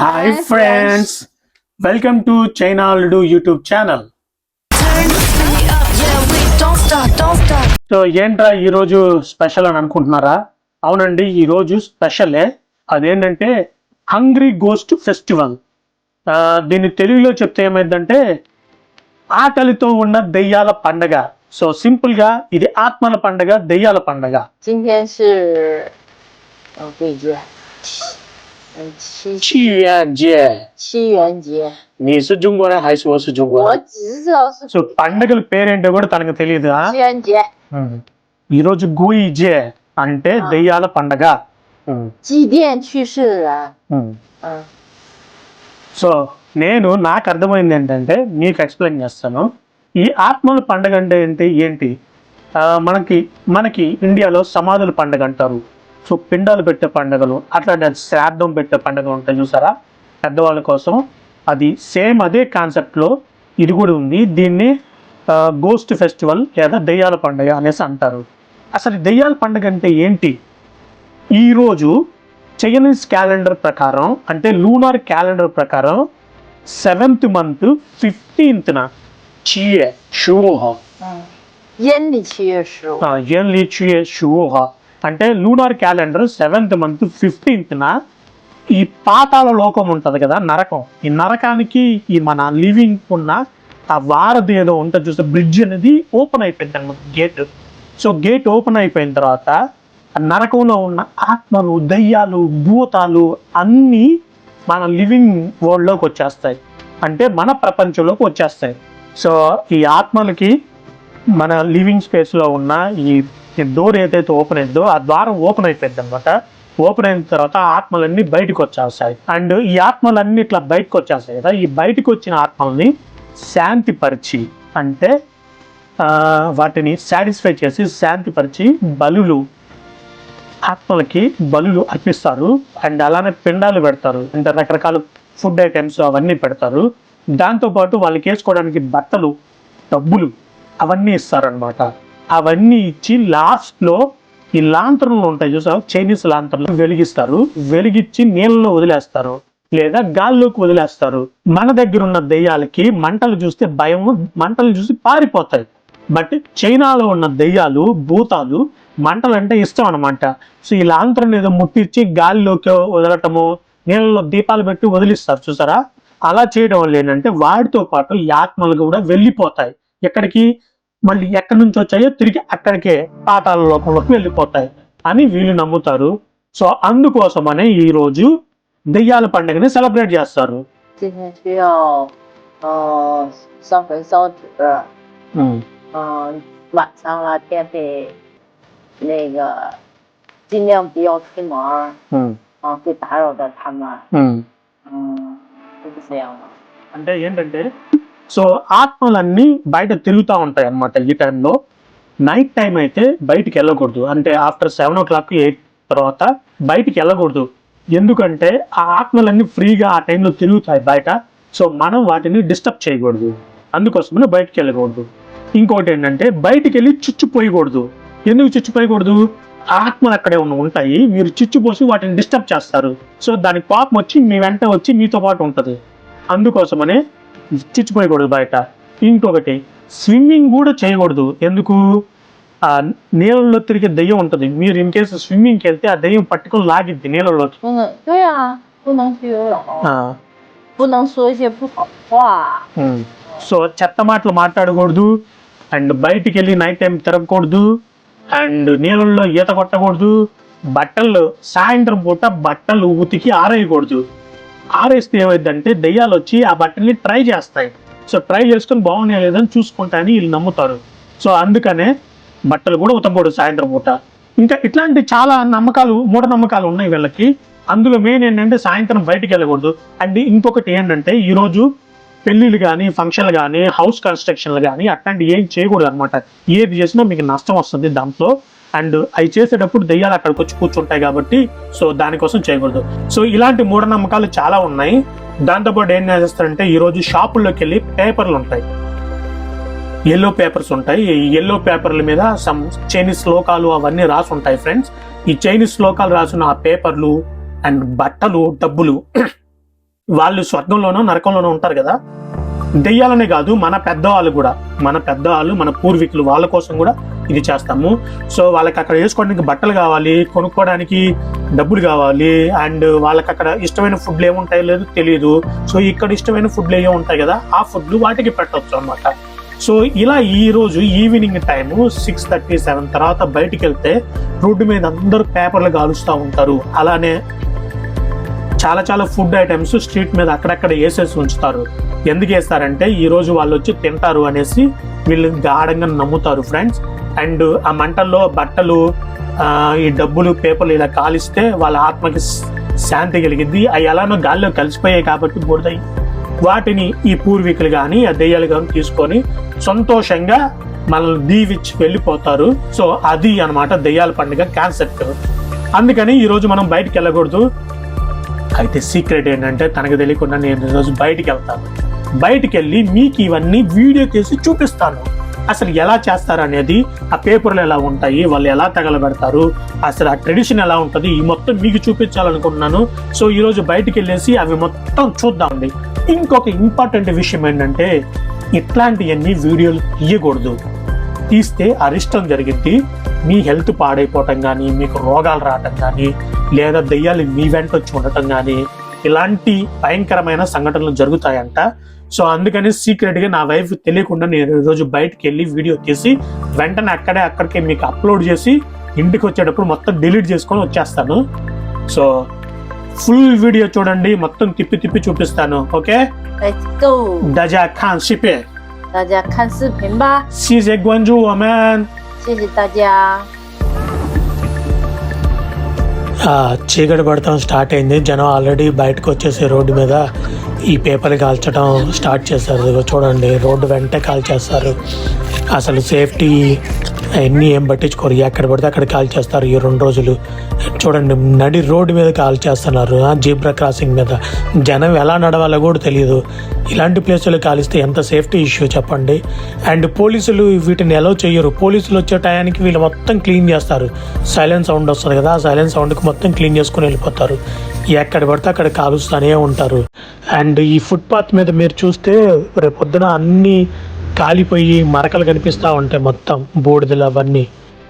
Hi friends welcome to China అల్లుడు YouTube channel. So ఏంట్రా ఈరోజు స్పెషల్ అని అనుకుంటున్నారా? అవునండి ఈరోజు స్పెషలే అదేంటంటే హంగ్రీ గోస్ట్ ఫెస్టివల్ దీన్ని తెలుగులో చెప్తే ఏమైందంటే ఆకలితో ఉన్న దెయ్యాల పండగ. సో సింపుల్గా ఇది ఆత్మల పండగ దెయ్యాల పండగ. 今天是，哦对节，嗯七 七元节， నీ是中国人还是我是中国我人只知道是 సో పండగల పేరేంటో కూడా తనకు తెలియదు ఆ? 七元节， ఈరోజు గుయిజే అంటే దెయ్యాల పండగ祭奠去世的人，嗯， సో నేను నాకు అర్థమైంది ఏంటంటే మీకు ఎక్స్ప్లెయిన్ చేస్తాను ఈ ఆత్మల పండగ అంటే ఏంటి ఏంటి ఆ, మనకి మనకి ఇండియాలో సమాధుల పండగ అంటారు సో పిండాలు పెట్టే పండుగలు అట్లాంటి శ్రాద్ధం పెట్టే పండుగ ఉంటాయి చూసారా? పెద్దవాళ్ళ కోసం. అది సేమ్ అదే కాన్సెప్ట్లో ఇది కూడా ఉంది. దీన్ని గోస్ట్ ఫెస్టివల్ లేదా దెయ్యాల పండుగ అనేసి అంటారు. అసలు దెయ్యాల పండుగ అంటే ఏంటి? ఈరోజు చైనీస్ క్యాలెండర్ ప్రకారం అంటే లూనార్ క్యాలెండర్ ప్రకారం సెవెంత్ మంత్ ఫిఫ్టీన్త్న చియే షువోహ ఎన్లీ చియే షువోహ అంటే లూనార్ క్యాలెండర్ సెవెంత్ మంత్ ఫిఫ్టీన్త్న ఈ పాతాల లోకం ఉంటుంది కదా నరకం. ఈ నరకానికి ఈ మన లివింగ్ ఉన్న ఆ వారధి ఏదో ఉంటుంది చూస్తే బ్రిడ్జ్ అనేది ఓపెన్ అయిపోయింది అనమాట గేట్ సో గేట్ ఓపెన్ అయిపోయిన తర్వాత ఆ నరకంలో ఉన్న ఆత్మలు దయ్యాలు భూతాలు అన్నీ మన లివింగ్ వరల్డ్లోకి వచ్చేస్తాయి. అంటే మన ప్రపంచంలోకి వచ్చేస్తాయి. సో ఈ ఆత్మలకి మన లివింగ్ స్పేస్లో ఉన్న ఈ డోర్ ఏదైతే ఓపెన్ అయిందో ఆ ద్వారం ఓపెన్ అయిపోయింది అనమాట ఓపెన్ అయిన తర్వాత ఆత్మలన్నీ బయటకు వచ్చేస్తాయి. అండ్ ఈ ఆత్మలన్నీ ఇట్లా బయటకు వచ్చేస్తాయి కదా ఈ బయటకు వచ్చిన ఆత్మల్ని శాంతిపరిచి అంటే వాటిని సాటిస్ఫై చేసి శాంతిపరిచి బలులు ఆత్మలకి బలులు అర్పిస్తారు. అండ్ అలానే పిండాలు పెడతారు. అంటే రకరకాల ఫుడ్ ఐటమ్స్ అవన్నీ పెడతారు. దాంతోపాటు వాళ్ళకి వేసుకోవడానికి బట్టలు డబ్బులు అవన్నీ ఇస్తారనమాట అవన్నీ ఇచ్చి లాస్ట్లో ఈ లాంతర్లు ఉంటాయి చూసావు? చైనీస్ లాంతర్లు వెలిగిస్తారు. వెలిగించి నీళ్ళలో వదిలేస్తారు. లేదా గాల్లోకి వదిలేస్తారు. మన దగ్గర ఉన్న దెయ్యాలకి మంటలు చూస్తే భయం మంటలు చూసి పారిపోతాయి. బట్ చైనాలో ఉన్న దెయ్యాలు భూతాలు మంటలు అంటే ఇష్టం అనమాట సో ఈ లాంతరం ఏదో ముట్టించి గాలిలోకి వదలటము నీళ్ళలో దీపాలు పెట్టి వదిలిస్తారు చూసారా? అలా చేయడం వల్ల ఏంటంటే వాటితో పాటు ఈ ఆత్మలు కూడా వెళ్ళిపోతాయి. ఎక్కడికి? మళ్ళీ ఎక్కడి నుంచి వచ్చాయో తిరిగి అక్కడికే పాతాల లోకంలోకి వెళ్ళిపోతాయి అని వీళ్ళు నమ్ముతారు సో అందుకోసమనే ఈ రోజు దెయ్యాల పండుగని సెలబ్రేట్ చేస్తారు అంటే ఏంటంటే సో ఆత్మలన్నీ బయట తిరుగుతూ ఉంటాయి అన్నమాట ఈ టైంలో. నైట్ టైం అయితే బయటికి వెళ్ళకూడదు. అంటే after seven o'clock eight తర్వాత బయటికి వెళ్ళకూడదు. ఎందుకంటే ఆ ఆత్మలన్నీ ఫ్రీగా ఆ టైంలో తిరుగుతాయి బయట. సో మనం వాటిని డిస్టర్బ్ చేయకూడదు. అందుకోసమనే బయటికి వెళ్ళకూడదు. ఇంకోటి ఏంటంటే బయటికి వెళ్ళి చుచ్చుపోయకూడదు. ఎందుకు చుచ్చుపోయకూడదు? ఆత్మలు అక్కడే ఉన్న ఉంటాయి. మీరు చుచ్చుపోసి వాటిని డిస్టర్బ్ చేస్తారు. సో దానికి కోపం వచ్చి మీ వెంట వచ్చి మీతో పాటు ఉంటుంది. అందుకోసమనే చిచ్చుకోయకూడదు బయట. ఇంకొకటి స్విమ్మింగ్ కూడా చేయకూడదు. ఎందుకు? ఆ నీళ్ళలో తిరిగే దయ్యం ఉంటుంది. మీరు ఇన్ కేసు స్విమ్మింగ్కి వెళ్తే ఆ దయ్యం పట్టుకుని లాగిద్ది నీళ్ళలో సో చెత్త మాటలు మాట్లాడకూడదు. అండ్ బయటికి వెళ్ళి నైట్ టైం తిరగకూడదు. అండ్ నీళ్ళల్లో ఈత కొట్టకూడదు. బట్టలు సాయంత్రం పూట బట్టలు ఉతికి ఆరేయకూడదు. ఆరేస్తే ఏమైందంటే దెయ్యాలు వచ్చి ఆ బట్టల్ని ట్రై చేస్తాయి. సో ట్రై చేసుకుని బాగున్నాయా లేదని చూసుకుంటాయని వీళ్ళు నమ్ముతారు. సో అందుకనే బట్టలు కూడా ఉతకూడదు సాయంత్రం పూట. ఇంకా ఇట్లాంటి చాలా నమ్మకాలు మూఢనమ్మకాలు ఉన్నాయి వీళ్ళకి. అందులో మెయిన్ ఏంటంటే సాయంత్రం బయటికి వెళ్ళకూడదు. అండ్ ఇంకొకటి ఏంటంటే ఈరోజు పెళ్ళిళ్ళు కానీ ఫంక్షన్లు కానీ హౌస్ కన్స్ట్రక్షన్లు కానీ అట్లాంటివి ఏం చేయకూడదు అనమాట ఏది చేసినా మీకు నష్టం వస్తుంది దాంట్లో. అండ్ అవి చేసేటప్పుడు దెయ్యాలు అక్కడికి వచ్చి కూర్చుంటాయి కాబట్టి సో దానికోసం చేయకూడదు. సో ఇలాంటి మూఢనమ్మకాలు చాలా ఉన్నాయి. దాంతోపాటు ఏం చేస్తారంటే ఈరోజు షాపుల్లోకి వెళ్ళి పేపర్లు ఉంటాయి. ఎల్లో పేపర్స్ ఉంటాయి. ఈ ఎల్లో పేపర్ల మీద సమ్ చైనీస్ శ్లోకాలు అవన్నీ రాసి ఉంటాయి ఫ్రెండ్స్ ఈ చైనీస్ శ్లోకాలు రాసిన ఆ పేపర్లు అండ్ బట్టలు డబ్బులు వాళ్ళు స్వర్గంలోనో నరకంలోనో ఉంటారు కదా. దెయ్యాలనే కాదు మన పెద్దవాళ్ళు కూడా. మన పెద్దవాళ్ళు మన పూర్వీకులు వాళ్ళ కోసం కూడా ఇది చేస్తాము. సో వాళ్ళకి అక్కడ వేసుకోవడానికి బట్టలు కావాలి కొనుక్కోవడానికి డబ్బులు కావాలి అండ్ వాళ్ళకి అక్కడ ఇష్టమైన ఫుడ్లు ఏముంటాయో లేదో తెలియదు సో ఇక్కడ ఇష్టమైన ఫుడ్లు ఏమో ఉంటాయి కదా ఆ ఫుడ్లు వాటికి పెట్టవచ్చు అన్నమాట. సో ఇలా ఈ రోజు evening time six thirty seven తర్వాత బయటికి వెళ్తే రోడ్డు మీద అందరూ పేపర్లు కాలుస్తూ ఉంటారు. అలానే చాలా చాలా ఫుడ్ ఐటమ్స్ స్ట్రీట్ మీద అక్కడక్కడ వేసేసి ఉంచుతారు. ఎందుకు వేస్తారంటే ఈ రోజు వాళ్ళు వచ్చి తింటారు అనేసి వీళ్ళు గాఢంగా నమ్ముతారు ఫ్రెండ్స్ అండ్ ఆ మంటల్లో బట్టలు ఈ డబ్బులు పేపర్లు ఇలా కాలిస్తే వాళ్ళ ఆత్మకి శాంతి కలిగింది అవి ఎలానో గాల్లో కలిసిపోయాయి కాబట్టి బురదయి వాటిని ఈ పూర్వీకులు కానీ ఆ దెయ్యాలు కానీ తీసుకొని సంతోషంగా మనల్ని దీవిచ్చి వెళ్ళిపోతారు. సో అది అన్నమాట దెయ్యాల పండుగ కాన్సెప్ట్. అందుకని ఈరోజు మనం బయటకు వెళ్ళకూడదు. అయితే సీక్రెట్ ఏంటంటే తనకు తెలియకుండా నేను ఈరోజు బయటికి వెళ్తాను. బయటికి వెళ్ళి మీకు ఇవన్నీ వీడియో తీసి చూపిస్తాను. అసలు ఎలా చేస్తారు అనేది ఆ పేపర్లు ఎలా ఉంటాయి వాళ్ళు ఎలా తగలబెడతారు అసలు ఆ ట్రెడిషన్ ఎలా ఉంటుంది ఈ మొత్తం మీకు చూపించాలనుకుంటున్నాను. సో ఈరోజు బయటికి వెళ్ళేసి అవి మొత్తం చూద్దామండి ఇంకొక ఇంపార్టెంట్ విషయం ఏంటంటే ఇట్లాంటివన్నీ వీడియోలు తీయకూడదు. తీస్తే అరిష్టం జరిగింది మీ హెల్త్ పాడైపోవటం కానీ మీకు రోగాలు రావటం కానీ లేదా దెయ్యాలు మీ వెంట వచ్చి ఉండటం కానీ ఇలాంటి భయంకరమైన సంఘటనలు జరుగుతాయంట సో అందుకని సీక్రెట్ గా నా వైఫ్ తెలియకుండా నేను ఈరోజు బయటకు వెళ్ళి వీడియో తీసి వెంటనే అక్కడే అక్కడికే మీకు అప్లోడ్ చేసి ఇంటికి వచ్చేటప్పుడు మొత్తం డిలీట్ చేసుకొని వచ్చేస్తాను సో ఫుల్ వీడియో చూడండి మొత్తం తిప్పి తిప్పి చూపిస్తాను ఓకే Let's go， డజా ఖాన్ షిపే 大家看视频吧，谢谢关注我们。 谢谢大家。 ఆ, చీకటి పడటం స్టార్ట్ అయింది జనం ఆల్రెడీ బయటకు వచ్చేసి రోడ్డు మీద ఈ పేపర్ కాల్చడం స్టార్ట్ చేశారు. చూడండి రోడ్డు వెంటే కాల్చేస్తారు. అసలు సేఫ్టీ అవన్నీ ఏం పట్టించుకోరు. ఎక్కడ పడితే అక్కడ కాల్ చేస్తారు ఈ రెండు రోజులు. చూడండి నడి రోడ్డు మీద కాల్ చేస్తున్నారు ఆ జీబ్రా క్రాసింగ్ మీద. జనం ఎలా నడవాలో కూడా తెలియదు ఇలాంటి ప్లేసులు కాలిస్తే ఎంత సేఫ్టీ ఇష్యూ చెప్పండి? అండ్ పోలీసులు వీటిని ఎలా చేయరు. పోలీసులు వచ్చే టయానికి వీళ్ళు మొత్తం క్లీన్ చేస్తారు. సైలెన్స్ సౌండ్ వస్తుంది కదా ఆ సైలెన్స్ సౌండ్కి మొత్తం క్లీన్ చేసుకుని వెళ్ళిపోతారు. ఎక్కడ పడితే అక్కడ కాలుస్తూనే ఉంటారు. అండ్ ఈ ఫుట్పాత్ మీద మీరు చూస్తే రేపొద్దున అన్నీ కాలిపోయి మరకలు కనిపిస్తూ ఉంటాయి మొత్తం. బూడిదలు అవన్నీ.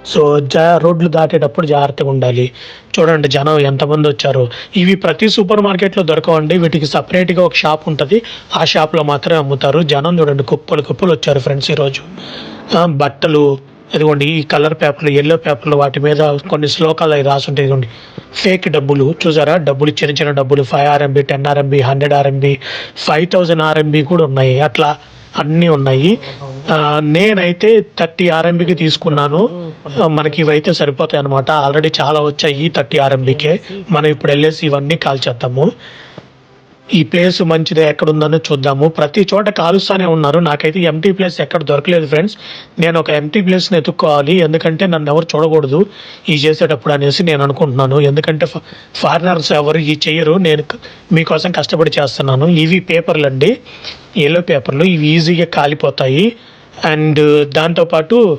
సో జా రోడ్లు దాటేటప్పుడు జాగ్రత్తగా ఉండాలి. చూడండి జనం ఎంతమంది వచ్చారు. ఇవి ప్రతి సూపర్ మార్కెట్లో దొరకవండి. వీటికి సపరేట్గా ఒక షాప్ ఉంటుంది. ఆ షాప్లో మాత్రమే అమ్ముతారు. జనం చూడండి కుప్పలు కుప్పలు వచ్చారు ఫ్రెండ్స్ ఈరోజు. బట్టలు ఇదిగోండి ఈ కలర్ పేపర్లు ఎల్లో పేపర్లు వాటి మీద కొన్ని శ్లోకాలు అవి రాసుంటాయి ఇదిగోండి. ఫేక్ డబ్బులు చూసారా? డబ్బులు చిన్న చిన్న డబ్బులు five RMB ten RMB hundred RMB five thousand RMB కూడా ఉన్నాయి. అట్లా అన్నీ ఉన్నాయి. నేనైతే థర్టీ ఆర్ఎంబికి తీసుకున్నాను. మనకి ఇవైతే సరిపోతాయి అనమాట ఆల్రెడీ చాలా వచ్చాయి థర్టీ ఆర్ఎంబికే మనం ఇప్పుడు వెళ్ళేసి ఇవన్నీ కాల్చేద్దాము. ఈ ప్లేస్ మంచిదే ఎక్కడ ఉందని చూద్దాము. ప్రతి చోట కాలుస్తానే ఉన్నారు. నాకైతే ఎంటీ ప్లేస్ ఎక్కడ దొరకలేదు ఫ్రెండ్స్ నేను ఒక ఎంటీ ప్లేస్ని ఎత్తుక్కోవాలి. ఎందుకంటే నన్ను ఎవరు చూడకూడదు. ఈ చేసేటప్పుడు అనేసి నేను అనుకుంటున్నాను. ఎందుకంటే ఫారినర్స్ ఎవరు ఈ చెయ్యరు. నేను మీకోసం కష్టపడి చేస్తున్నాను. ఇవి పేపర్లు అండి ఎల్లో పేపర్లు ఇవి ఈజీగా కాలిపోతాయి. అండ్ దాంతోపాటు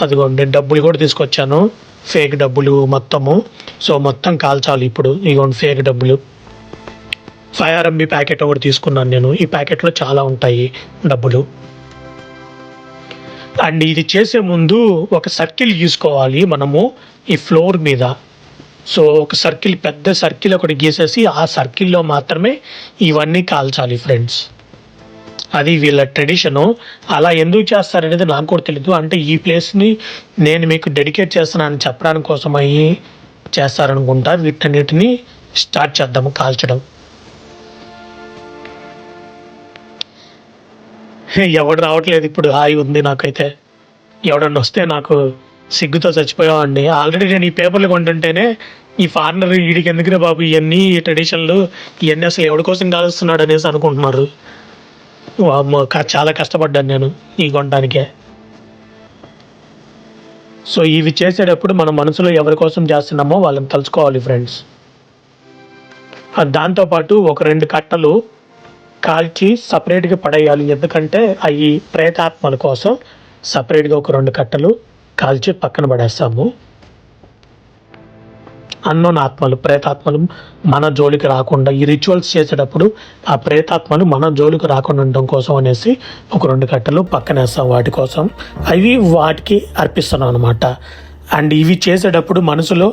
అదిగోండి డబ్బులు కూడా తీసుకొచ్చాను. ఫేక్ డబ్బులు మొత్తము. సో మొత్తం కాల్చాలి ఇప్పుడు. ఇదిగోండి ఫేక్ డబ్బులు. ఫైవ్ ఆర్ఎంబి ప్యాకెట్ ఒకటి తీసుకున్నాను నేను. ఈ ప్యాకెట్లో చాలా ఉంటాయి డబ్బులు. అండ్ ఇది చేసే ముందు ఒక సర్కిల్ గీసుకోవాలి మనము ఈ ఫ్లోర్ మీద. సో ఒక సర్కిల్ పెద్ద సర్కిల్ ఒకటి గీసేసి ఆ సర్కిల్లో మాత్రమే ఇవన్నీ కాల్చాలి ఫ్రెండ్స్. అది వీళ్ళ ట్రెడిషను. అలా ఎందుకు చేస్తారనేది నాకు కూడా తెలియదు అంటే ఈ ప్లేస్ని నేను మీకు డెడికేట్ చేస్తున్నానని చెప్పడానికి కోసమై చేస్తారనుకుంటా. వీటన్నిటిని స్టార్ట్ చేద్దాము కాల్చడం. ఎవడు రావట్లేదు ఇప్పుడు హాయి ఉంది నాకైతే. ఎవడన్నా వస్తే నాకు సిగ్గుతో చచ్చిపోయామండి ఆల్రెడీ నేను ఈ పేపర్లు కొంటుంటేనే ఈ ఫారినర్ వీడికి ఎందుకురా బాబు ఇవన్నీ ట్రెడిషన్లు ఇవన్నీ అసలు ఎవడి కోసం కాలుస్తున్నాడు అనేసి అనుకుంటున్నారు. క- చాలా కష్టపడ్డాను నేను ఈ కొనడానికే. సో ఇవి చేసేటప్పుడు మన మనసులో ఎవరి కోసం చేస్తున్నామో వాళ్ళని తలుచుకోవాలి ఫ్రెండ్స్ దాంతోపాటు ఒక రెండు కట్టలు కాల్చి సపరేట్గా పడేయాలి. ఎందుకంటే అవి ప్రేతాత్మల కోసం సపరేట్గా ఒక రెండు కట్టలు కాల్చి పక్కన పడేస్తాము. అన్నోన్ ఆత్మలు ప్రేతాత్మలు మన జోలికి రాకుండా ఈ రిచువల్స్ చేసేటప్పుడు ఆ ప్రేతాత్మలు మన జోలికి రాకుండా ఉండడం కోసం అనేసి ఒక రెండు కట్టలు పక్కనేస్తాం వాటి కోసం. అవి వాటికి అర్పిస్తున్నాం అనమాట అండ్ ఇవి చేసేటప్పుడు మనసులో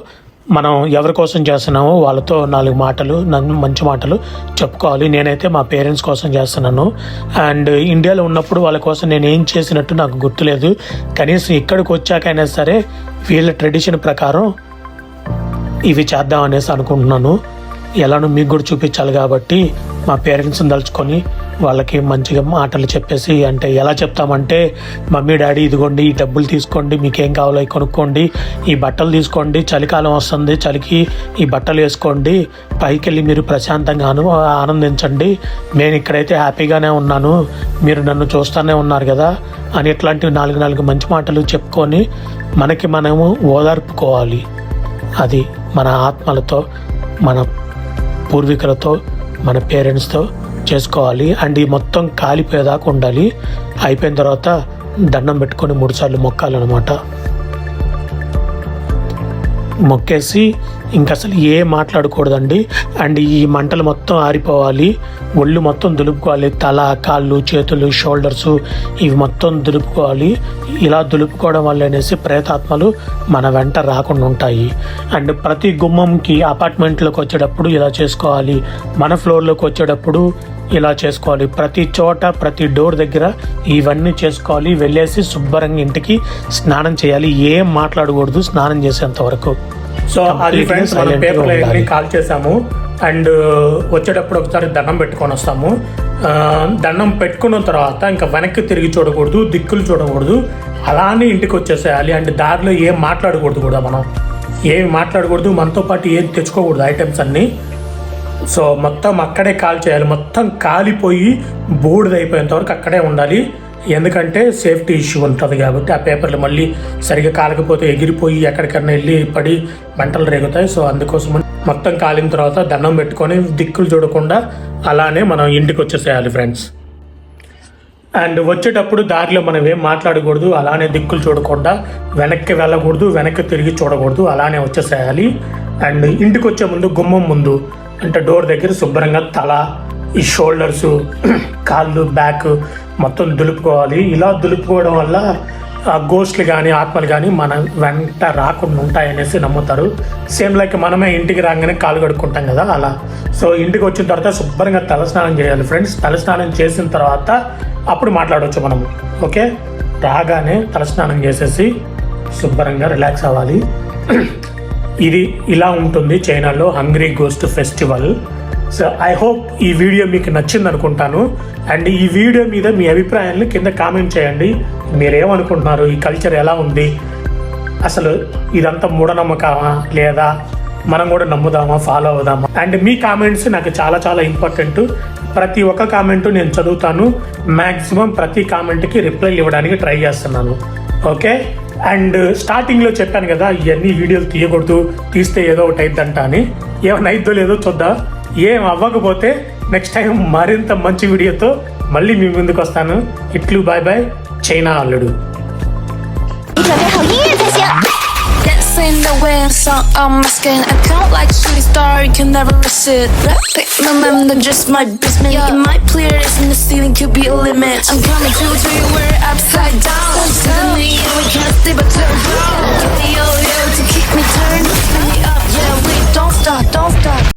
మనం ఎవరి కోసం చేస్తున్నామో వాళ్ళతో నాలుగు మాటలు నన్ను మంచి మాటలు చెప్పుకోవాలి. నేనైతే మా పేరెంట్స్ కోసం చేస్తున్నాను. అండ్ ఇండియాలో ఉన్నప్పుడు వాళ్ళ కోసం నేను ఏం చేసినట్టు నాకు గుర్తులేదు. కనీసం ఇక్కడికి వచ్చాకైనా సరే వీళ్ళ ట్రెడిషన్ ప్రకారం ఇవి చేద్దాం అనేసి అనుకుంటున్నాను. ఎలానో మీకు కూడా చూపించాలి కాబట్టి మా పేరెంట్స్ని దలుచుకొని వాళ్ళకి మంచిగా మాటలు చెప్పేసి అంటే ఎలా చెప్తామంటే మమ్మీ డాడీ ఇదిగోండి ఈ డబ్బులు తీసుకోండి మీకు ఏం కావాలో కొనుక్కోండి ఈ బట్టలు తీసుకోండి చలికాలం వస్తుంది చలికి ఈ బట్టలు వేసుకోండి పైకి వెళ్ళి మీరు ప్రశాంతంగా ఆనందించండి నేను ఇక్కడైతే హ్యాపీగానే ఉన్నాను మీరు నన్ను చూస్తూనే ఉన్నారు కదా అని ఇట్లాంటివి నాలుగు నాలుగు మంచి మాటలు చెప్పుకొని మనకి మనము ఓదార్పుకోవాలి. అది మన ఆత్మలతో మన పూర్వీకులతో మన పేరెంట్స్తో చేసుకోవాలి. అండ్ ఈ మొత్తం కాలిపోయేదాకా ఉండాలి. అయిపోయిన తర్వాత దండం పెట్టుకొని మూడుసార్లు మొక్కాలన్నమాట. మొక్కేసి ఇంక అసలు ఏ మాట్లాడకూడదండి. అండ్ ఈ మంటలు మొత్తం ఆరిపోవాలి. ఒళ్ళు మొత్తం దులుపుకోవాలి. తల కాళ్ళు చేతులు షోల్డర్స్ ఇవి మొత్తం దులుపుకోవాలి. ఇలా దులుపుకోవడం వల్ల అనేసి ప్రేతాత్మలు మన వెంట రాకుండా ఉంటాయి. అండ్ ప్రతి గుమ్మంకి అపార్ట్మెంట్లోకి వచ్చేటప్పుడు ఇలా చేసుకోవాలి. మన ఫ్లోర్లోకి వచ్చేటప్పుడు ఇలా చేసుకోవాలి. ప్రతి చోట ప్రతి డోర్ దగ్గర ఇవన్నీ చేసుకోవాలి. వెళ్ళేసి శుభ్రంగా ఇంటికి స్నానం చేయాలి. ఏం మాట్లాడకూడదు స్నానం చేసేంత వరకు. సో అది ఫ్రెండ్స్ మనం పేపర్లో కాల్ చేసాము అండ్ వచ్చేటప్పుడు ఒకసారి దండం పెట్టుకొని వస్తాము. దండం పెట్టుకున్న తర్వాత ఇంకా వెనక్కి తిరిగి చూడకూడదు దిక్కులు చూడకూడదు. అలానే ఇంటికి వచ్చేసేయాలి. అండ్ దారిలో ఏం మాట్లాడకూడదు కూడా మనం. ఏమి మాట్లాడకూడదు. మనతో పాటు ఏం తెచ్చుకోకూడదు ఐటమ్స్ అన్నీ. సో మొత్తం అక్కడే కాల్ చేయాలి. మొత్తం కాలిపోయి బూడిదైపోయేంత వరకు అక్కడే ఉండాలి. ఎందుకంటే సేఫ్టీ ఇష్యూ ఉంటుంది కాబట్టి ఆ పేపర్లు మళ్ళీ సరిగ్గా కాలకపోతే ఎగిరిపోయి ఎక్కడికన్నా వెళ్ళి పడి మంటలు రేగుతాయి. సో అందుకోసం మొత్తం కాలిన తర్వాత దండం పెట్టుకొని దిక్కులు చూడకుండా అలానే మనం ఇంటికి వచ్చేసేయాలి ఫ్రెండ్స్. అండ్ వచ్చేటప్పుడు దారిలో మనం ఏం మాట్లాడకూడదు. అలానే దిక్కులు చూడకుండా వెనక్కి వెళ్ళకూడదు వెనక్కి తిరిగి చూడకూడదు. అలానే వచ్చేసేయాలి. అండ్ ఇంటికి వచ్చే ముందు గుమ్మం ముందు అంటే డోర్ దగ్గర శుభ్రంగా తల ఈ షోల్డర్స్ కాళ్ళు బ్యాక్ మొత్తం దులుపుకోవాలి. ఇలా దులుపుకోవడం వల్ల ఆ గోస్ట్లు కానీ ఆత్మలు కానీ మన వెంట రాకుండా ఉంటాయనేసి నమ్ముతారు. సేమ్ లైక్ మనమే ఇంటికి రాగానే కాలు కడుక్కుంటాం కదా అలా. సో ఇంటికి వచ్చిన తర్వాత శుభ్రంగా తలస్నానం చేయాలి ఫ్రెండ్స్ తలస్నానం చేసిన తర్వాత అప్పుడు మాట్లాడవచ్చు మనము ఓకే? రాగానే తలస్నానం చేసేసి శుభ్రంగా రిలాక్స్ అవ్వాలి. ఇది ఇలా ఉంటుంది చైనాలో hungry ghost festival. So I hope ఈ వీడియో మీకు నచ్చింది అనుకుంటాను. అండ్ ఈ వీడియో మీద మీ అభిప్రాయాన్ని కింద కామెంట్ చేయండి. మీరేమనుకుంటున్నారు? ఈ కల్చర్ ఎలా ఉంది? అసలు ఇదంతా మూఢనమ్మకమా? లేదా మనం కూడా నమ్ముదామా? ఫాలో అవుదామా? అండ్ మీ కామెంట్స్ నాకు చాలా చాలా ఇంపార్టెంట్. ప్రతి ఒక్క కామెంట్ నేను చదువుతాను. మ్యాక్సిమం ప్రతి కామెంట్కి రిప్లై ఇవ్వడానికి ట్రై చేస్తున్నాను. ఓకే అండ్ స్టార్టింగ్లో చెప్పాను కదా ఇవన్నీ వీడియోలు తీయకూడదు తీస్తే ఏదో ఒకటి అయిద్దంట అని. ఏమైనా అయిద్దో లేదో చూద్దాం? ఏం అవ్వకపోతే నెక్స్ట్ టైం మరింత మంచి వీడియోతో మళ్ళీ మీ ముందుకు వస్తాను. ఇట్లు బాయ్ బాయ్ చైనా అల్లుడు. Dancing the I song on my skin. I count like shooting star, you can never resist. Pick my mind, then just my business. Yeah. It might clear this in the ceiling could be a limit. I'm coming to to you where upside down. Suddenly, we can't stay but turn round. Yo, yo, to keep me turned. Me up, yeah, we don't